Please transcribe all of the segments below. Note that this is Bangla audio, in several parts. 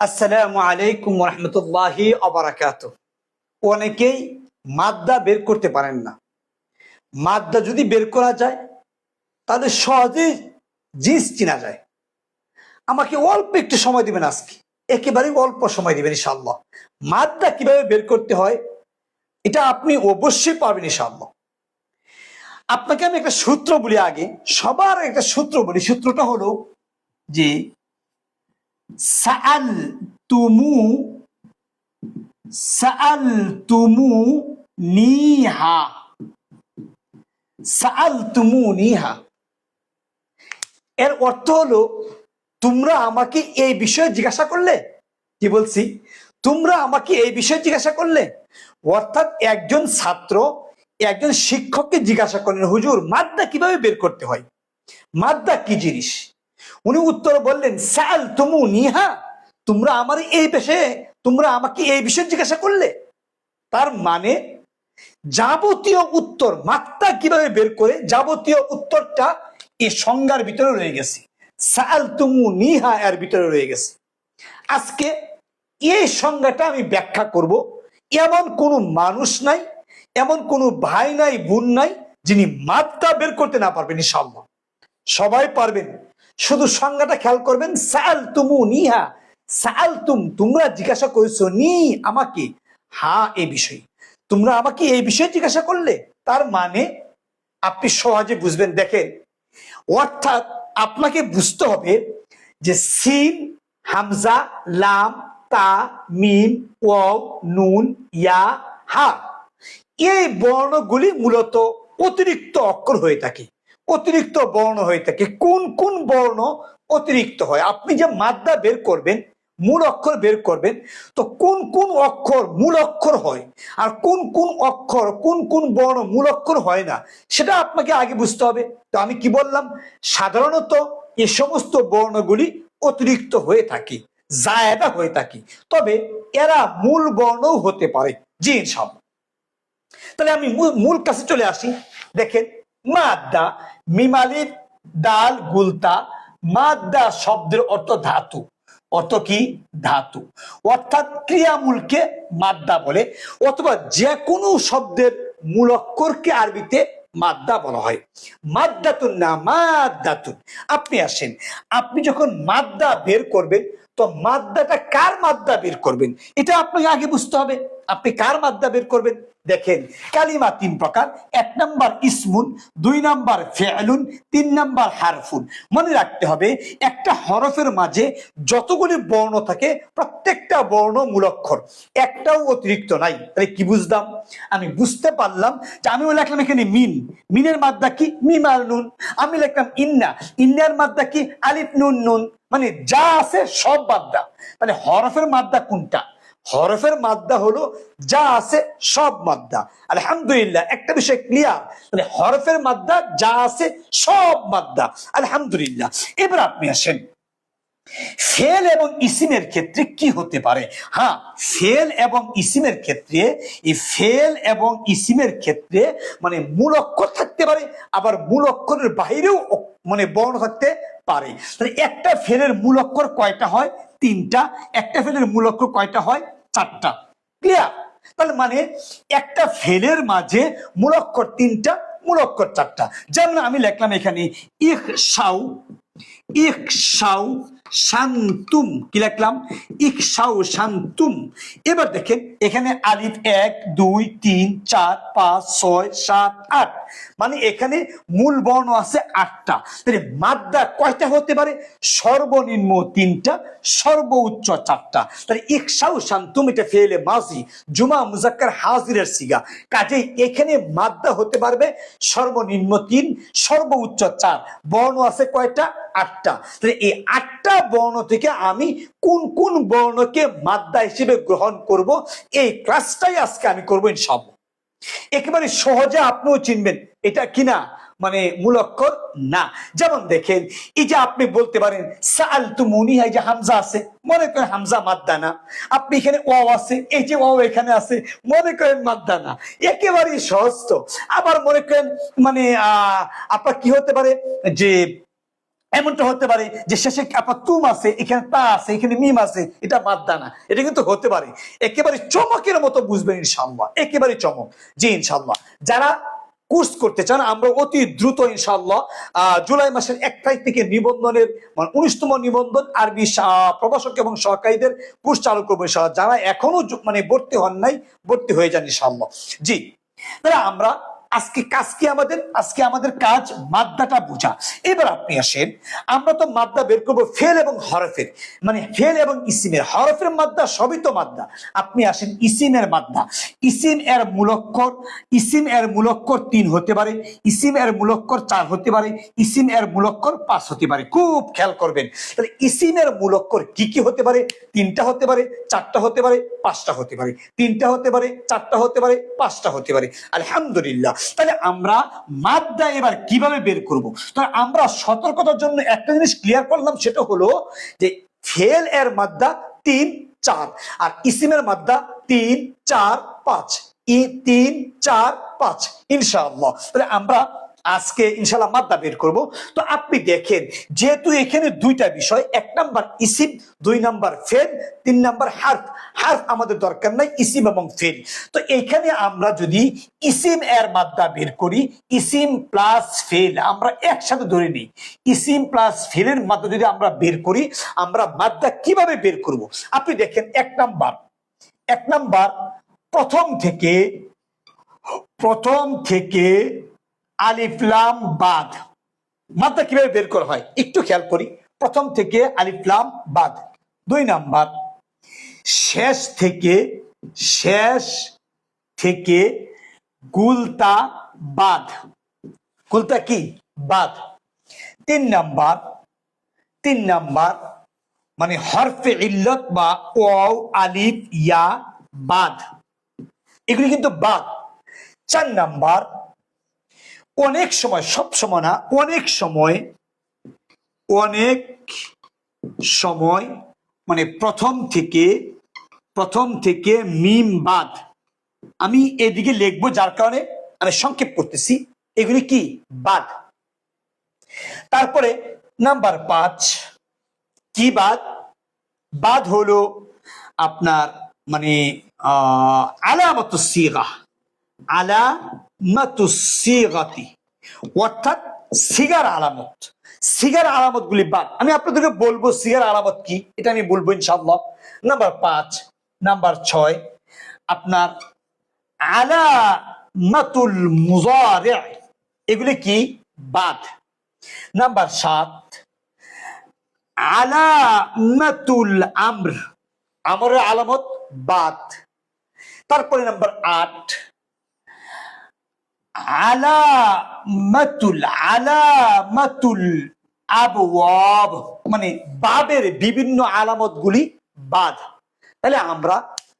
আসসালামু আলাইকুম রহমতুল্লাহি অবরাকাত অনেকেই মাদ্দা বের করতে পারেন না। মাদ্দা যদি বের করা যায়, তাহলে সহজেই জিন্স চিনা যায়। আমাকে অল্প একটু সময় দিবেন আজকে। একেবারেই অল্প সময় দিবেন ইনশাল্লাহ মাদ্দা কীভাবে বের করতে হয়, এটা আপনি অবশ্যই পারবেন ইনশাল্লাহ আপনাকে আমি একটা সূত্র বলি আগে। সবার একটা সূত্র বলি। সূত্রটা হলো যে সাআল তুমু নিহা তুমু নিহা এর অর্থ হলো, তোমরা আমাকে এই বিষয়ে জিজ্ঞাসা করলে? কি বলছি? তোমরা আমাকে এই বিষয়ে জিজ্ঞাসা করলে? অর্থাৎ একজন ছাত্র একজন শিক্ষককে জিজ্ঞাসা করলেন, হুজুর, মাদ্দা কীভাবে বের করতে হয়? মাদ্দা কি জিনিস? উনি উত্তর বললেন স্যাল তুমু, নিহা, তোমরা আমার এই বিষয়ে তোমরা আমাকে এই বিষয়ে জিজ্ঞাসা করলে। তার মানে যাবতীয় উত্তর, মাত্রা কীভাবে বের করে, যাবতীয় উত্তরটা এই সংজ্ঞার ভিতরে রয়ে গেছে। সাল তুমু, নিহা এর ভিতরে রয়ে গেছে। আজকে এই সংজ্ঞাটা আমি ব্যাখ্যা করব। এমন কোনো মানুষ নাই, এমন কোনো ভাই নাই, বোন নাই, যিনি মাত্রা বের করতে না পারবেন ইনশাল্লাহ সবাই পারবেন। শুধু সংজ্ঞাটা খেয়াল করবেন সাল তুমু নিহা। সাল তুম তোমরা জিজ্ঞাসা করেছ, নি আমাকে? হা, এ বিষয়। তোমরা আমাকে এই বিষয়ে জিজ্ঞাসা করলে, তার মানে আপনি সহজে বুঝবেন। দেখেন, অর্থাৎ আপনাকে বুঝতে হবে যে সিন, হামজা, লাম, তা, মিম ও নুন, ইয়া, হা, এই বর্ণগুলি মূলত অতিরিক্ত অক্ষর হয়ে থাকে। অতিরিক্ত বর্ণ হয়ে থাকে। কোন কোন বর্ণ অতিরিক্ত হয়? আপনি যে মাদ্দা বের করবেন, মূল অক্ষর বের করবেন, তো কোন কোন অক্ষর মূল অক্ষর হয়? আর কোন কোন অক্ষর, কোন কোন বর্ণ মূল অক্ষর হয় না, সেটা আপনাকে আগে বুঝতে হবে। তো আমি কি বললাম? সাধারণত এ সমস্ত বর্ণগুলি অতিরিক্ত হয়ে থাকে, জায়দা হয়ে থাকে। তবে এরা মূল বর্ণও হতে পারে। জি সব তাহলে আমি মূল কাছে চলে আসি। দেখেন মাদ্দা, মিমালির ডাল গুলতা, মাদ্দা শব্দের অর্থ ধাতু। অর্থ কি? ধাতু। অর্থাৎ ক্রিয়ামূলকে মাদ্দা বলে, অথবা যে কোনো শব্দের মূল অক্ষরকে আরবিতে মাদ্দা বলা হয়। মাদ্দাতুন না, মাদ্দাতুন। আপনি আসেন, আপনি যখন মাদ্দা বের করবেন, তো মাদ্দাটা কার মাদ্দা বের করবেন? এটা আপনাকে আগে বুঝতে হবে। আপনি কার মাদ্দা বের করবেন? দেখেন, কালিমা তিন প্রকার, এক নাম্বার ইসমুন, দুই নাম্বার ফেয়ালুন তিন নাম্বার হারফুন। মনে রাখতে হবে, একটা হরফের মাঝে যতগুলি বর্ণ থাকে, প্রত্যেকটা বর্ণ মূলক্ষর, একটাও অতিরিক্ত নাই। তাহলে কি বুঝলাম? আমি বুঝতে পারলাম যে আমিও লিখলাম এখানে মিন। মিনের মাদ্দা কি? মিম আর নুন। আমি লিখলাম ইন্না। ইন্নার মাদ্দা কি? আলিফ, নুন নুন। মানে যা আছে সব মাদ্দা মানে হরফের মাদ্দা কোনটা? হরফের মাদ্দা হলো যা আছে সব মাদ্দা। আলহামদুলিল্লাহ, একটা বিষয় ক্লিয়ার মানে হরফের মাদ্দা, যা আছে সব মাদ্দা। আলহামদুলিল্লাহ, এবার আপনি আসেন। ফেল এবং ইসিমের ক্ষেত্রে কি হতে পারে? হ্যাঁ ফেল এবং ইসিমের ক্ষেত্রে, এই ফেল এবং ইসিমের ক্ষেত্রে মানে মূল অক্ষর থাকতে পারে, আবার মূল অক্ষরের বাইরেও মানে বর্ণ থাকতে পারে। তাহলে একটা ফেলের মূল অক্ষর কয়টা হয়? তিনটা। একটা ফেলের মূল অক্ষর কয়টা হয়? চারটা। ক্লিয়ার তাহলে মানে একটা ফেলের মাঝে মূলক্ষর তিনটা মূলক্ষর চারটা। যেমন আমি লিখলাম এখানে, ইহ সাউ ইকসাউ শান্তুম, কি লিখলাম? ইকসাউ শান্তুম। এবার দেখেন, এখানে আলিফ এক, দুই, তিন, চার, পাঁচ, ছয়, সাত, আট। মানে এখানে মূল বর্ণ আছে আটটা। তাহলে মাদ্দা কয়টা হতে পারে? সর্বনিম্ন তিনটা, সর্বোচ্চ চারটা। তাহলে ইকসাউ শান্তুম, এটা ফেলে মাজি, জুমা মুজাক্কার হাজিরের সিগা। কাজেই এখানে মাদ্দা হতে পারবে সর্বনিম্ন তিন, সর্বোচ্চ চার। বর্ণ আছে কয়টা? আটটা। এই আটটা বর্ণ থেকে আমি কোন কোন বর্ণকে মাদ্দা হিসেবে গ্রহণ করব, এই ক্লাসটাই আজকে আমি করব ইনশাল্লাহ একেবারে সহজে আপনিও চিনবেন এটা কিনা মানে মূল অক্ষর না। যেমন দেখেন, এই যে আপনি বলতে পারেন সাল তু মনি এই যে হামজা আছে, মনে করেন হামজা মাদ্দা না। আপনি এখানে ও আছে, এই যে ও এখানে আছে, মনে করেন মাদ্দা না। একেবারেই সহজ তো। আবার মনে করেন মানে আহ, আপনার কি হতে পারে, যে এমনটা হতে পারে যে শেষে আপনার তুম আছে, এখানে তা আছে, এখানে মিম আছে, এটা বাদ মাদ্দা না। এটা কিন্তু হতে পারে। একেবারে চমকের মতো বুঝবেন ইনশাল্লাহ একেবারে চমক। জি ইনশাল্লাহ যারা কোর্স করতে চান, আমরা অতি দ্রুত ইনশাল্লাহ জুলাই মাসের এক তারিখ থেকে নিবন্ধনের মানে উনিশতম নিবন্ধন আরবি প্রভাষক এবং সহকারীদের কোর্স চালু করব ইনশাল্লাহ যারা এখনও মানে ভর্তি হন নাই, ভর্তি হয়ে যান ইনশাল্লাহ জি, তাহলে আমরা আজকে কাজ কি আমাদের? আজকে আমাদের কাজ মাদ্দাটা বোঝা। এবার আপনি আসেন, আমরা তো মাদ্দা বের করব ফেল এবং হরফের। মানে ফেল এবং ইসিমের, হরফের মাদ্দা সবই তো মাদ্দা। আপনি আসেন, ইসিমের মাদ্দা। ইসিম এর মূলক্ষর ইসিম এর মূলক্ষর তিন হতে পারে, ইসিম এর মূলক্ষর চার হতে পারে, ইসিম এর মূলক্ষর পাঁচ হতে পারে। খুব খেয়াল করবেন, তাহলে ইসিমের মূলক্ষর কি কি হতে পারে? তিনটা হতে পারে, চারটা হতে পারে, পাঁচটা হতে পারে। তিনটা হতে পারে, চারটা হতে পারে, পাঁচটা হতে পারে। আলহামদুলিল্লাহ তাহলে আমরা মাদ্দা এবার কীভাবে বের করব? তাহলে আমরা সতর্কতার জন্য একটা জিনিস ক্লিয়ার করলাম, সেটা হলো যে ফেল এর মাদ্দা তিন চার, আর ইসিমের মাদ্দা তিন চার পাঁচ, ই তিন চার পাঁচ, ইনশাআল্লাহ। তাহলে আমরা আজকে ইনশাল্লাহ মাদ্দা বের করব। তো আপনি দেখেন, যেহেতু এখানে দুইটা বিষয়, এক নাম্বার ইসিম, দুই নাম্বার ফেল, তিন নাম্বার হার্ফ। হার্ফ আমাদের দরকার নাই, ইসিম এবং ফেল। তো এখানে আমরা যদি ইসিম এর মাদ্দা বের করি, ইসিম প্লাস ফেল আমরা একসাথে ধরে নিই। ইসিম প্লাস ফেলের মাদ্দা যদি আমরা বের করি, আমরা মাদ্দা কীভাবে বের করব? আপনি দেখেন, এক নাম্বার। এক নাম্বার, প্রথম থেকে প্রথম থেকে আলিফলাম বাদ। মাত্রা কীভাবে বের করা হয়? একটু খেয়াল করি। প্রথম থেকে আলিফলাম বাদ। দুই নাম্বার। শেষ থেকে শেষ থেকে গুলতা বাদ। গুলতা কি? বাদ। তিন নাম্বার। তিন নাম্বার। মানে হরফে ইল্লত বা ওয়াও, আলিফ, ইয়া, বাদ। এগুলি কিন্তু বাদ। চার নাম্বার। অনেক সময়, সব সময় না, অনেক সময় অনেক সময় মানে প্রথম থেকে প্রথম থেকে মিম বাদ, আমি এদিকে লিখব যার কারণে আমি সংক্ষেপ করতেছি, এগুলি কি? বাদ। তারপরে নাম্বার পাঁচ, কি বাদ? বাদ হলো আপনার মানে আহ, আলামত সিগা আলামাতুসিগাতি অর্থাৎ সিগার আলামত। সিগার আলামত গুলি বাদ, আমি আপনাদেরকে বলব সিগার আলামত কি, এটা আমি বলব ইনশাআল্লাহ। নাম্বার পাঁচ, নাম্বার ছয়, আপনার আলামাতুল মুজারে, এগুলি কি, বাদ। নাম্বার সাত, আলামাতুল আমর, আমরের আলামত বাদ। তারপরে নাম্বার আট আলামাতুল আলামাতুল আবওয়াব মানে বাবের বিভিন্ন আলামত গুলি বাদ। তাহলে আমরা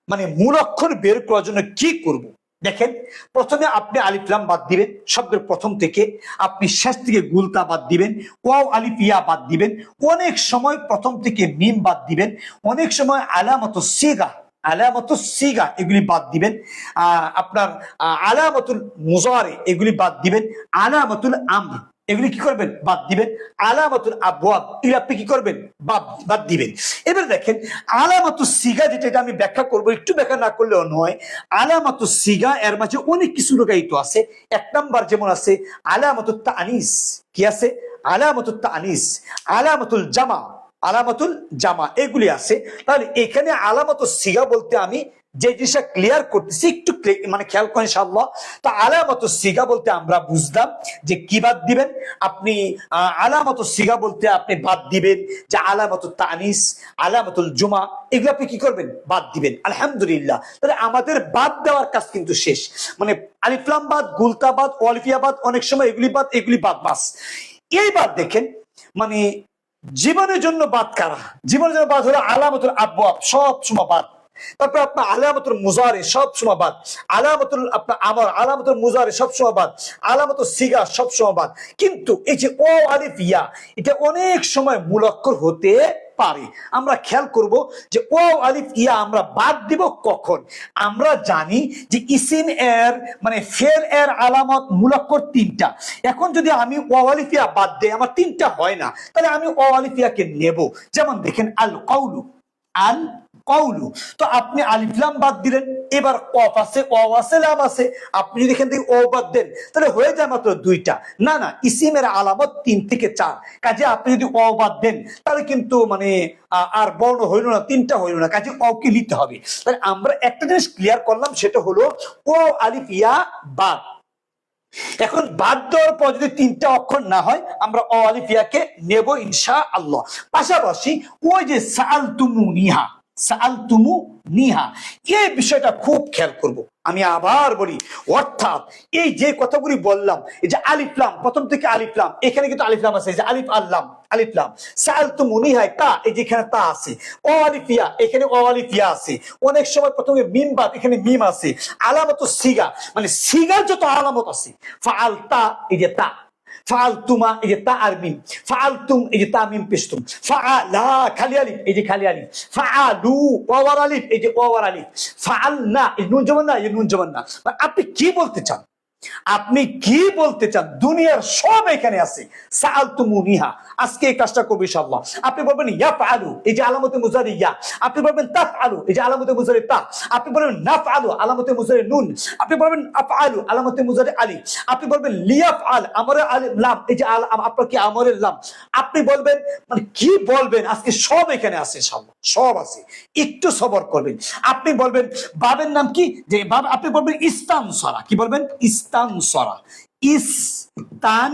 মানে মূল অক্ষর বের করার জন্য কি করব? দেখেন, প্রথমে আপনি আলিফলাম বাদ দিবেন, শব্দের প্রথম থেকে। আপনি শেষ থেকে গুলতা বাদ দিবেন, ওয়াও, আলিফ, ইয়া বাদ দিবেন। অনেক সময় প্রথম থেকে মিম বাদ দিবেন। অনেক সময় আলামত সিগা আলামত সিগা, এগুলি বাদ দিবেন। আপনার আলামতুল মুজারে, এগুলি বাদ দিবেন। আলামতুল আমর, এগুলি কি করবেন? বাদ দিবেন। আলামতুল আবওয়াব, এগুলি কি করবেন? বাদ বাদ দিবেন। এবার দেখেন আলামাতুল সিগা যেটা, এটা আমি ব্যাখ্যা করব। একটু ব্যাখ্যা না করলেও নয় আলামাতুল সিগা, এর মাঝে অনেক কিছু লুকায়িত আছে। এক নাম্বার যেমন আছে আলামাতুল তানিস, কি আছে? আলামাতুল তানিস, আলামাতুল জামা আলামাতুল জামা, এগুলি আছে। তাহলে এখানে আলামত সিগা বলতে আমি যে জিনিসটা ক্লিয়ার করতেছি, একটু মানে খেয়াল করেন ইনশাআল্লাহ। তো আলামত সিগা বলতে আমরা বুঝলাম যে কি বাদ দিবেন? আপনি আলামত সিগা বলতে আপনি বাদ দিবেন যে আলামত তানিস, আলামতুল জুমা, এগুলো আপনি কি করবেন? বাদ দিবেন। আলহামদুলিল্লাহ। তাহলে আমাদের বাদ দেওয়ার কাজ কিন্তু শেষ। মানে আলিফলাম বাদ গুলতাবাদ ওয়ালিফিয়াবাদ অনেক সময় এগুলি বাদ এগুলি বাদ বাস। এইবার দেখেন মানে জীবনের জন্য বাদ কারা? জীবনের জন্য বাদ হলো আলামতুল আব্বাব সব সময় বাদ। তারপর আপনার আলামতুল মুজারে, সব সময় বাদ। আলামতুল আপনার আমার আলামতুল মুজারে, সব সময় বাদ। আলামতুল সিগা, সব সময় বাদ। কিন্তু এই যে ও আলিফ ইয়া, এটা অনেক সময় মূলক্কর হতে পারে। আমরা খেয়াল করব যে, ও আলিফ, ইয়া আমরা বাদ দিব কখন? আমরা জানি যে, ইসিম এর মানে ফের এর আলামত মূলাক্ষর তিনটা। এখন যদি আমি ও আলিফ, ইয়া বাদ দেই, আমার তিনটা হয় না, তাহলে আমি ও আলিফ, ইয়াকে নেব। যেমন দেখেন আল কৌলু আল কৌলু তো আপনি আলিফলাম বাদ দিলেন। এবার কফ আছে, অ আছে, লাম আছে। আপনি যদি এখান থেকে ও বাদ দেন, তাহলে হয়ে যায় মাত্র দুইটা। না না, ইসিমের আলামত তিন থেকে চার। কাজে আপনি যদি অ বাদ দেন, তাহলে কিন্তু মানে আর বর্ণ হইল না, তিনটা হইল না। কাজে অকে নিতে হবে। তাহলে আমরা একটা জিনিস ক্লিয়ার করলাম, সেটা হলো ও আলিফ, ইয়া, বাদ। এখন বাদ দেওয়ার পর যদি তিনটা অক্ষর না হয়, আমরা অ আলিফিয়াকে নেব ইনশা আল্লাহ পাশাপাশি ওই যে সাল তুমু সাল তুমু নিহা। এই বিষয়টা খুব খেয়াল করব। আমি আবার বলি, অর্থাৎ এই যে কথাগুলি বললাম, এই যে আলিফলাম প্রথম থেকে আলিফলাম এখানে কিন্তু আলিফলাম আছে আলিফ আল্লাম আলিফলাম সাল তুমু নিহায়, তা, এই যে এখানে তা আছে। ও আলিফিয়া এখানে ও আলিফিয়া আছে। অনেক সময় প্রথমে মিম বাদ, এখানে মিম আছে। আলামত সিগা মানে সিগার যত আলামত আছে ফাল তা, এই যে তা। ফালতুমা, এই যে তা আর ফালতুম, এই যে তা মিম আলিফ, এই যে খালি ফালু ওয়ার আলিফ, এই যে ওয়ার আলিফ ফাআলনা এই নুন জমান না, এই নুন জমান না। মানে আপনি কি বলতে চান? আপনি কি বলতে চান? দুনিয়ার সব এখানে আছে। আজকে এই কাজটা করব ইনশাআল্লাহ। আপনি বলবেন ইয়া ফালু এই যে আলামতে মুজারি ইয়া আপনি বলবেন তাফ আলু এই যে আলামতে মুজারি তা। আপনি বলবেন নাফ আলু আলামতে মুজারি নুন। আপনি বলবেন আফ আলু আলামতে মুজারি আলি। আপনি বলবেন লিয়াফ আল আমরের আলি লাম। এই যে আল, আপনার কি আমরের লাম? আপনি বলবেন মানে কি বলবেন? আজকে সব এখানে আছে ইনশাআল্লাহ। সব আছে। একটু সবর করবেন। আপনি বলবেন, বাবের নাম কি? যে বাব- আপনি বলবেন ইস্তান সরা। কি বলবেন? ইস্তান সরা। ইস্তান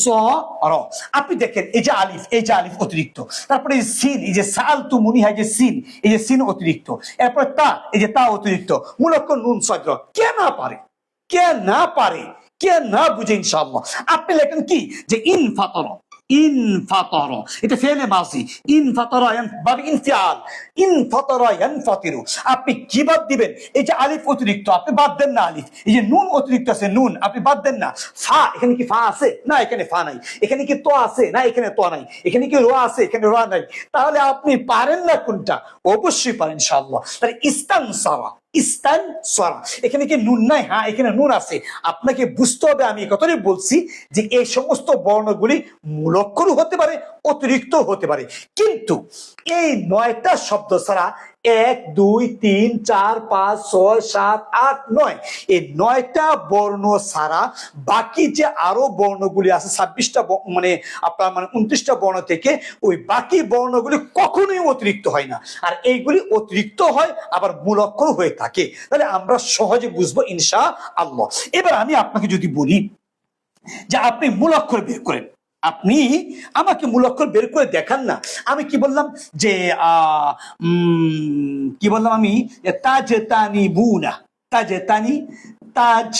সর। আপনি দেখেন, এই যে আলিফ, এই যে আলিফ অতিরিক্ত। তারপরে সিন, এই যে সাল তু মুনি হয় যে সিন, এই যে সিন অতিরিক্ত। এরপরে তা, এই যে তা অতিরিক্ত। মূলক নুন সজ্র কে না পারে? কে না পারে? কে না বুঝে ইনশাল্লাহ আপনি লেখেন কি? যে ইন ফাতর ইন ফাতর এটা ফেলে মাসি ইন ফাতর ইনফিয়াল ইন ফাতর ইয়ানফাতিরু। আপনি কি বাদ দিবেন? এই যে আলিফ অতিরিক্ত, আপনি বাদ দেন না আলিফ। এই যে নুন অতিরিক্ত আছে, নুন, আপনি বাদ দেন না। ফা, এখানে কি ফা আছে? না, এখানে ফা নাই। এখানে কি তো আছে? না, এখানে তো নাই। এখানে কি রোয়া আছে? এখানে রোয়া নাই। তাহলে আপনি পারেন না কোনটা? অবশ্যই পারেন, ইনশাআল্লাহ। তাহলে ইস্তান সারা ইস্তান সরা এখানে কি নুন নাই? হ্যাঁ এখানে নুন আছে। আপনাকে বুঝতে হবে, আমি কথাটাই বলছি যে এই সমস্ত বর্ণগুলি মূলক্ষরও হতে পারে, অতিরিক্ত হতে পারে। কিন্তু এই নয়টা শব্দ ছাড়া এক, দুই, তিন, চার, পাঁচ, ছয়, সাত, আট, নয়। এই নয়টা বর্ণ ছাড়া বাকি যে আরও বর্ণগুলি আছে, ছাব্বিশটা মানে আপনার মানে উনত্রিশটা বর্ণ থেকে ওই বাকি বর্ণগুলি কখনোই অতিরিক্ত হয় না। আর এইগুলি অতিরিক্ত হয়, আবার মূল অক্ষর হয়ে থাকে। তাহলে আমরা সহজে বুঝব ইনশা আল্লাহ এবার আমি আপনাকে যদি বলি যে আপনি মূল অক্ষর বের করেন। আপনি আমাকে মূল অক্ষর বের করে দেখান না। আমি কি বললাম যে কি বললাম আমি? তাজ তানি বুনা তাজ তানি তাজ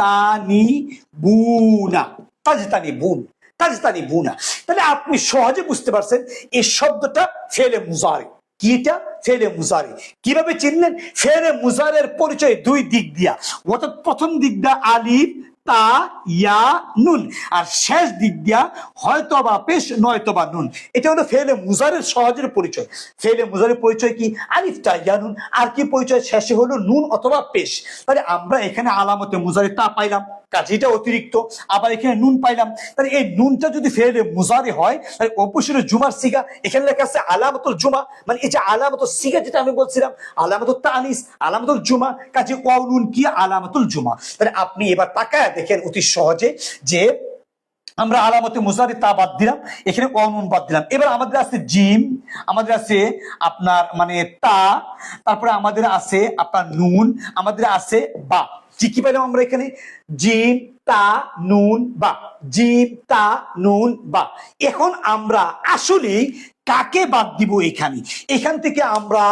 তানি বুনা তাজ তানি বুন তাজ তানি বুনা। তাহলে আপনি সহজে বুঝতে পারছেন এই শব্দটা ফেলে মুজারে। কি এটা? ফেলে মুজারে। কীভাবে চিনলেন? ফেলে মুজারের পরিচয় দুই দিক দিয়া। অর্থাৎ প্রথম দিক দিয়া আলিফ তা, ইয়া, নুন। আর শেষ দিক দিয়া হয়তো বা পেশ নয়তো বা নুন। এটা হলো ফেলে মুজারের সহজের পরিচয়। ফেলে মুজারের পরিচয় কি? আলিফ, তা, ইয়া, নুন। আর কি পরিচয়? শেষে হলো নুন অথবা পেশ। তাহলে আমরা এখানে আলামতে মুজারে তা পাইলাম। কাজেটা অতিরিক্ত। আবার এখানে নুন পাইলাম। তাহলে এই নুনটা যদি ফেলে মুজারে হয়, তাহলে অবশ্যই জুমার সিগা। এখানে লেখা আছে আলামতুল জুমা। মানে এই যে আলামতুল সিগা যেটা আমি বলছিলাম, আলামতুল তানিস, আলামতুল জুমা, কাজে নুন কি? আলামতুল জুমা। তাহলে আপনি এবার তাকায় দেখেন অতি সহজে যে আমরা আলামতে মুজারি তা বাদ দিলাম, এখানে অনুন বাদ দিলাম। এবার আমাদের আছে জিম, আমাদের আছে আপনার মানে তা, তারপরে আমাদের আছে আপনার নুন, আমাদের আছে বা। কি কি পেলাম আমরা এখানে? জিম তা, নুন, বা। জিম তা, নুন, বা। এখন আমরা আসলে কাকে বাদ দিব এখানে? এখান থেকে আমরা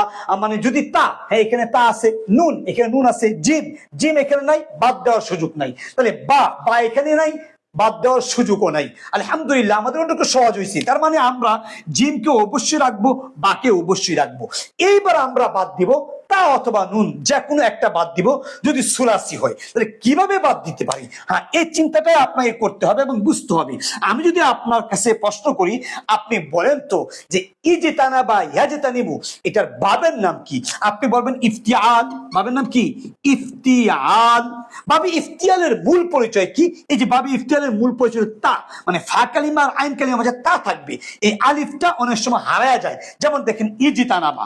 মানে যদি তা হ্যাঁ এখানে তা আছে, নুন, এখানে নুন আছে জিম জিম এখানে নাই, বাদ দেওয়ার সুযোগ নাই। তাহলে বা বা এখানে নাই, বাদ দেওয়ার সুযোগও নাই। আলহামদুলিল্লাহ, আমাদের অনেক সহজ হয়েছে তার মানে আমরা জিমকে অবশ্যই রাখব বাকে অবশ্যই রাখব। এইবার আমরা বাদ দিব তা অথবা নুন যে কোনো একটা বাদ দিব, যদি সুলাসি হয়। তাহলে কীভাবে বাদ দিতে পারি? হ্যাঁ এই চিন্তাটাই আপনাকে করতে হবে এবং বুঝতে হবে। আমি যদি আপনার কাছে প্রশ্ন করি, আপনি বলেন তো যে ই যে তানা বা ইয়া যে তানিবু এটার বাবের নাম কি? আপনি বলবেন ইফতিয়াল। বাবের নাম কি? ইফতিয়াল। বাবে ইফতিয়ালের মূল পরিচয় কি? এই যে বাবে ইফতিয়ালের মূল পরিচয় তা। মানে ফা কালিমা আর আইন কালিমা মাঝে তা থাকবে। এই আলিফটা অনেক সময় হারায় যায়। যেমন দেখেন ইজিতানাবা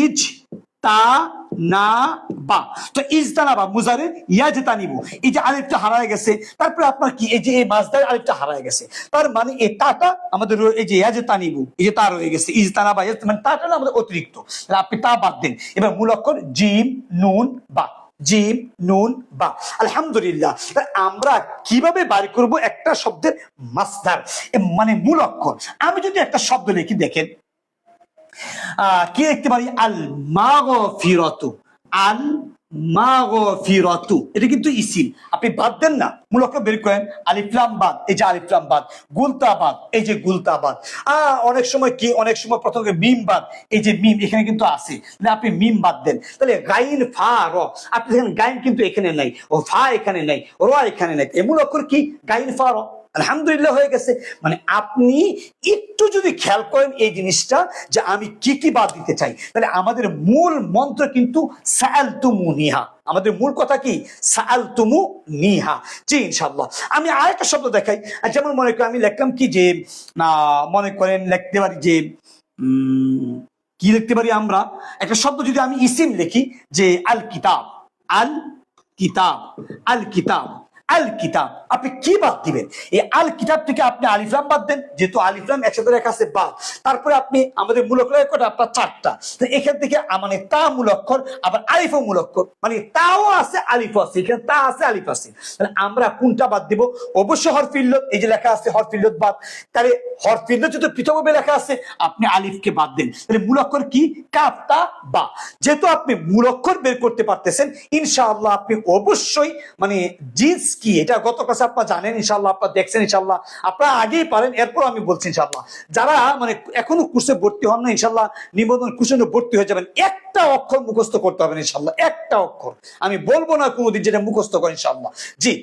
ইজ তা, না, বা। তো ইজতানাবা মুজারে ইয়াজতানিবু। এই যে আলিফটা হারায় গেছে, তারপরে আপনার কি? এই যে এই মাছদার আলিফটা হারায় গেছে। তার মানে এই তাটা আমাদের এই যে ইয়াজতানিবু, এই যে তা রয়ে গেছে। ইজতানাবা মানে তাটা আমাদের অতিরিক্ত। আপনি তা বাদ দেন। এবার মূল অক্ষর জিম, নুন, বা। জিম, নুন, বা। আলহামদুলিল্লাহ। আমরা কীভাবে বাড়ি করব? একটা শব্দের মাসদার এ মানে মূল অক্ষর। আমি যদি একটা শব্দ লিখি, দেখেন। কি লিখতে পারি? আল মাগফিরাতু আল মাগফিরাতু এটা কিন্তু ইসিম আপনি বাদ দেন না। মূল অক্ষর বের করেন। আলিফলাম বাদ। এই যে আলিফলাম বাদ। গুলতা এই যে গুলতা বাদ। আহ, অনেক সময় কি? অনেক সময় প্রথমে মিম বাদ। এই যে মিম, এখানে কিন্তু আছে। তাহলে আপনি মিম বাদ দেন। তাহলে গাইন ফা, র। আপনি দেখেন গাইন কিন্তু এখানে নাই। ও ফা এখানে নাই। র এখানে নাই। এ মূল অক্ষর কি? গাইন ফা, র। আলহামদুলিল্লাহ হয়ে গেছে। মানে আপনি একটু যদি খেয়াল করেন এই জিনিসটা, যে আমি কি কি বাদ দিতে চাই। তাহলে আমাদের মূল মন্ত্র কিন্তু সায়াল তুমু নিহা। আমাদের মূল কথা কি? সায়াল তুমু নিহা। জি ইনশাল্লাহ আমি আরেকটা শব্দ দেখাই। যেমন মনে করেন, আমি লিখলাম কি যে মনে করেন লিখতে পারি যে কি লিখতে পারি আমরা? একটা শব্দ যদি আমি ইসিম লিখি, যে আল কিতাব আল কিতাব আল কিতাব আল কিতাব আপনি কি বাদ দিবেন? এই আল কিতাব থেকে আপনি আলিফলাম বাদ দেন, যেহেতু আলিফলাম একসাথে রেখা আছে বাদ। তারপরে আপনি আমাদের মূল অক্ষর আপনার চারটা। এখান থেকে আ- মানে তা মূল অক্ষর আবার আলিফও মূল অক্ষর মানে তাও আছে, আলিফও আছে, এখানে তা আছে, আলিফ আছে। তাহলে আমরা কোনটা বাদ দিব? অবশ্যই হরফিল্লত এই যে লেখা আছে হরফিল্লত বাদ। তাহলে হরফিল্লত যেহেতু পৃথকভাবে লেখা আছে, আপনি আলিফকে বাদ দেন। তাহলে মূল অক্ষর কি? কাফতা বা। যেহেতু আপনি মূলক্ষর বের করতে পারতেছেন, ইনশাআল্লাহ আপনি অবশ্যই মানে জিন্স কি? এটা গত কাছে আপনারা জানেন ইনশাআল্লাহ আপনারা দেখছেন ইনশাআল্লাহ। আপনারা আগেই পারেন এরপর আমি বলছি ইনশাআল্লাহ। যারা মানে এখনও কোর্সে ভর্তি হন না ইনশাআল্লাহ নিবন্ধন কোর্সে ভর্তি হয়ে যাবেন। একটা অক্ষর মুখস্থ করতে হবে না ইনশাআল্লাহ একটা অক্ষর। আমি বলব না কোনোদিন যেটা মুখস্থ করেন ইনশাআল্লাহ। জি।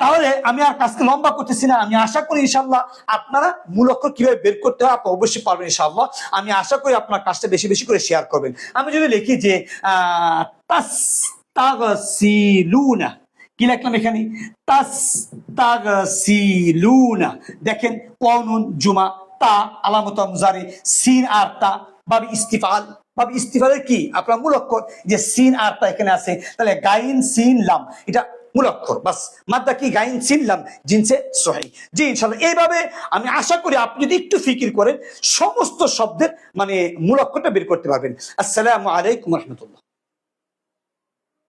তাহলে আমি আর কাজকে লম্বা করতেছি না। আমি আশা করি ইনশাল্লাহ আপনারা মূল অক্ষর কীভাবে বের করতে হয় আপনি অবশ্যই পারবেন ইনশাল্লাহ আমি আশা করি আপনার কাজটা বেশি বেশি করে শেয়ার করবেন। আমি যদি লিখি যে আহ, তাস তাগসিলুনা কি লিখলাম এখানে? দেখেন কনুন জুমা, তা, আলামত মুজারি সিন আর তা ভাবি ইস্তিফাল। ভাবি ইস্তিফালের কি? আপনার মূল অক্ষর যে সিন আর তা এখানে আছে। তাহলে গাইন, সিন, লাম, এটা মূল অক্ষর। বাস, মাদ্দা কি? গাইন সিনলাম জিনসে সহি। জি ইনশাল্লাহ এইভাবে আমি আশা করি আপনি যদি একটু ফিকির করেন, সমস্ত শব্দের মানে মূল অক্ষরটা বের করতে পারবেন। আসসালামু আলাইকুম রহমতুল্লাহ।